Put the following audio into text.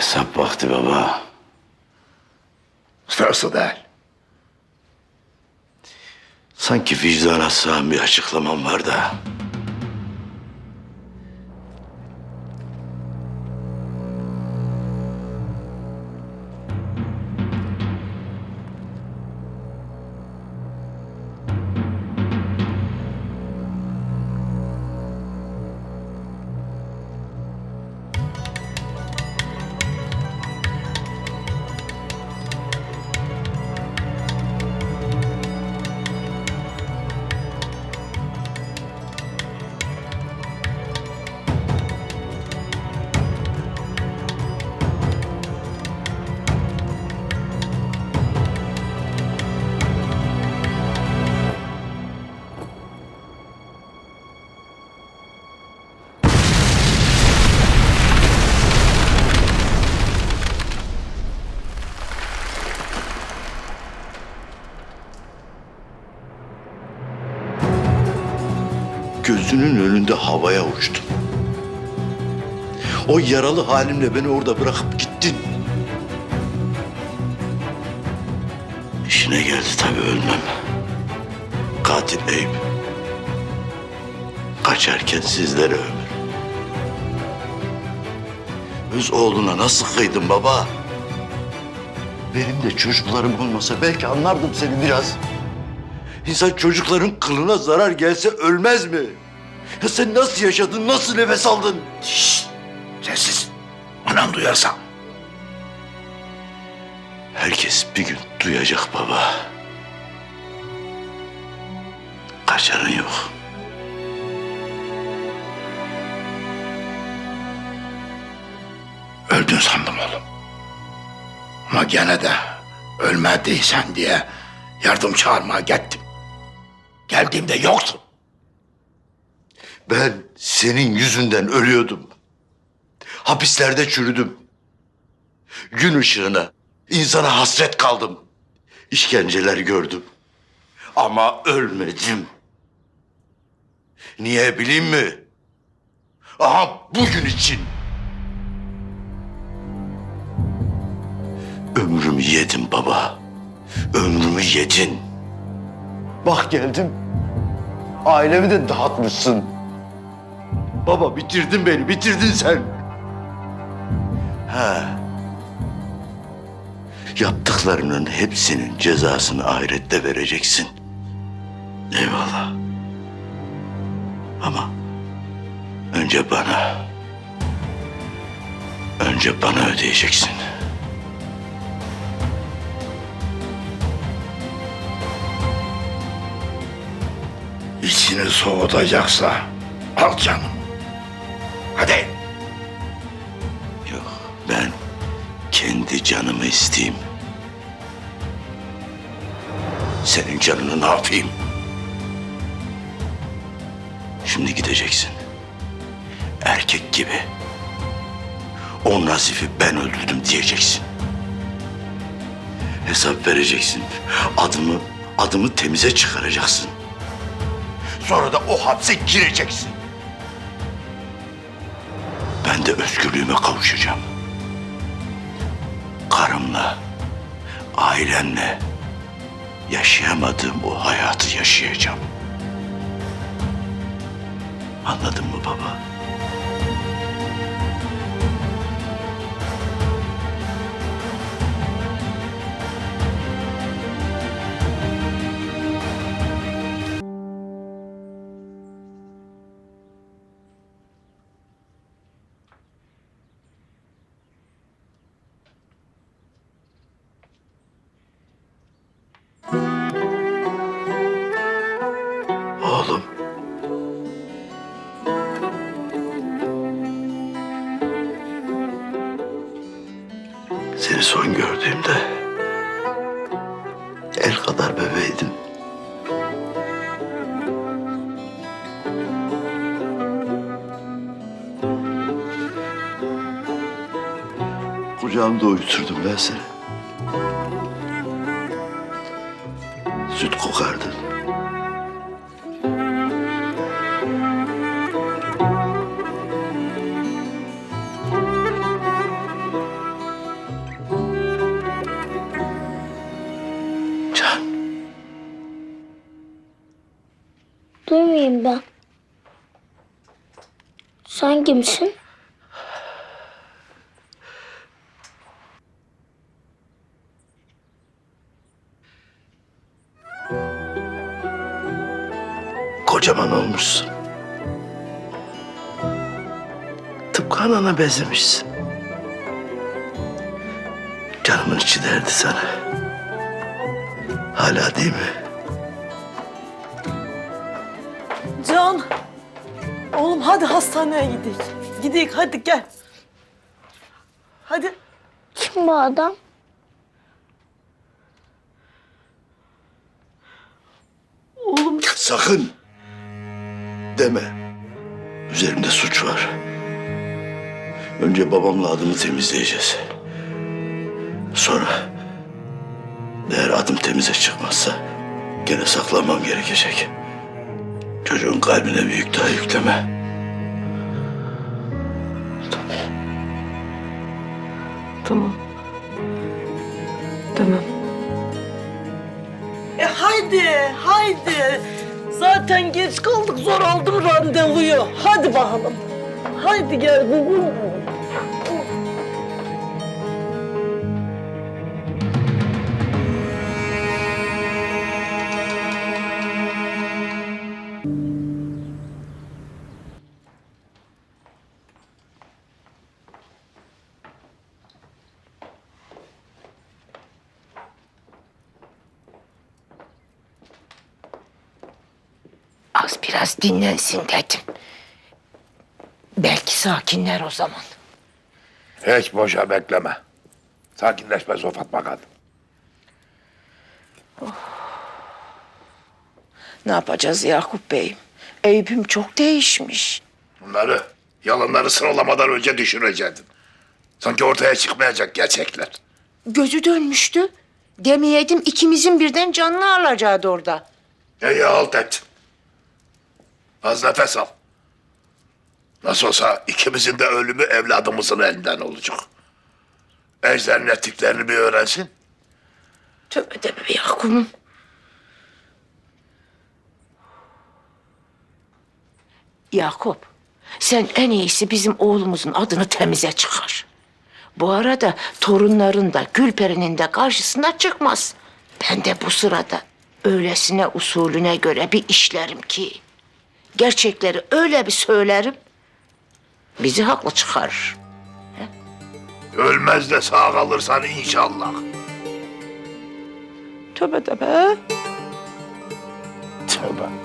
Hesap vakti baba. Sırası değil. Sanki vicdana sığan bir açıklamam var da. Gözünün önünde havaya uçtum. O yaralı halimle beni orada bırakıp gittin. İşine geldi tabii ölmem. Katil Eyüp. Kaçarken sizlere ömür. Öz oğluna nasıl kıydın baba? Benim de çocuklarım olmasa belki anlardım seni biraz. İnsan çocukların kılına zarar gelse ölmez mi? Ya sen nasıl yaşadın, nasıl nefes aldın? Şşt! Sessiz. Anam duyarsa. Herkes bir gün duyacak baba. Kaçarın yok. Öldün sandım oğlum. Ama gene de ölmediysen diye yardım çağırmaya gittim. Geldiğimde yoktun. Ben senin yüzünden ölüyordum. Hapislerde çürüdüm. Gün ışığına, insana hasret kaldım. İşkenceler gördüm. Ama ölmedim. Niye bileyim mi? Aha bugün için. Ömrümü yedin baba. Ömrümü yedin. Bak geldim. Ailemi de dağıtmışsın. Baba bitirdin beni, bitirdin sen. Ha. Yaptıklarının hepsinin cezasını ahirette vereceksin. Eyvallah. Ama önce bana, önce bana ödeyeceksin. İçini soğutacaksa al canım. Hadi. Yok, ben kendi canımı isteyeyim. Senin canını ne yapayım? Şimdi gideceksin. Erkek gibi. O Nazif'i ben öldürdüm diyeceksin. Hesap vereceksin. Adımı, adımı temize çıkaracaksın. Sonra da o hapse gireceksin. Ben de özgürlüğüme kavuşacağım. Karımla, ailemle yaşayamadığım o hayatı yaşayacağım. Anladın mı baba? Gördüğümde el kadar bebeydin. Kucağımda uyuturdum ben seni. Kimim ben? Sen kimsin? Kocaman olmuşsun. Tıpkı anana benzemişsin. Canımın içi derdi sana. Hala değil mi? Can. Oğlum hadi hastaneye gidelim. Gidelim hadi gel. Hadi. Kim bu adam? Oğlum Sakın deme. Üzerimde suç var. Önce babamla adımı temizleyeceğiz. Sonra eğer adım temize çıkmazsa gene saklanmam gerekecek. Çocuğun kalbine büyük daha yükleme. Tamam. Tamam. E haydi, haydi. Zaten geç kaldık, zor aldım randevuyu. Hadi bakalım. Haydi gel biraz dinlensin dedim. Belki sakinler o zaman. Hiç boşa bekleme. Sakinleşmez o Fatma kadın. Ne yapacağız Yakup Bey'im? Eyüp'üm çok değişmiş. Bunları yalanları sıralamadan önce düşürecektin. Sanki ortaya çıkmayacak gerçekler. Gözü dönmüştü. Demeyeydim ikimizin birden canını alacaktı orada. İyi halt et. Az nefes al. Nasıl olsa ikimizin de ölümü evladımızın elinden olacak. Ejder'in ettiklerini bir öğrensin. Tövbe de be Yakup'um. Yakup, sen en iyisi bizim oğlumuzun adını temize çıkar. Bu arada torunların da Gülperi'nin de karşısına çıkmaz. Ben de bu sırada öylesine usulüne göre bir işlerim ki... ...gerçekleri öyle bir söylerim... ...bizi haklı çıkarır. Ölmez de sağ kalırsan inşallah. Tövbe de be. Tövbe.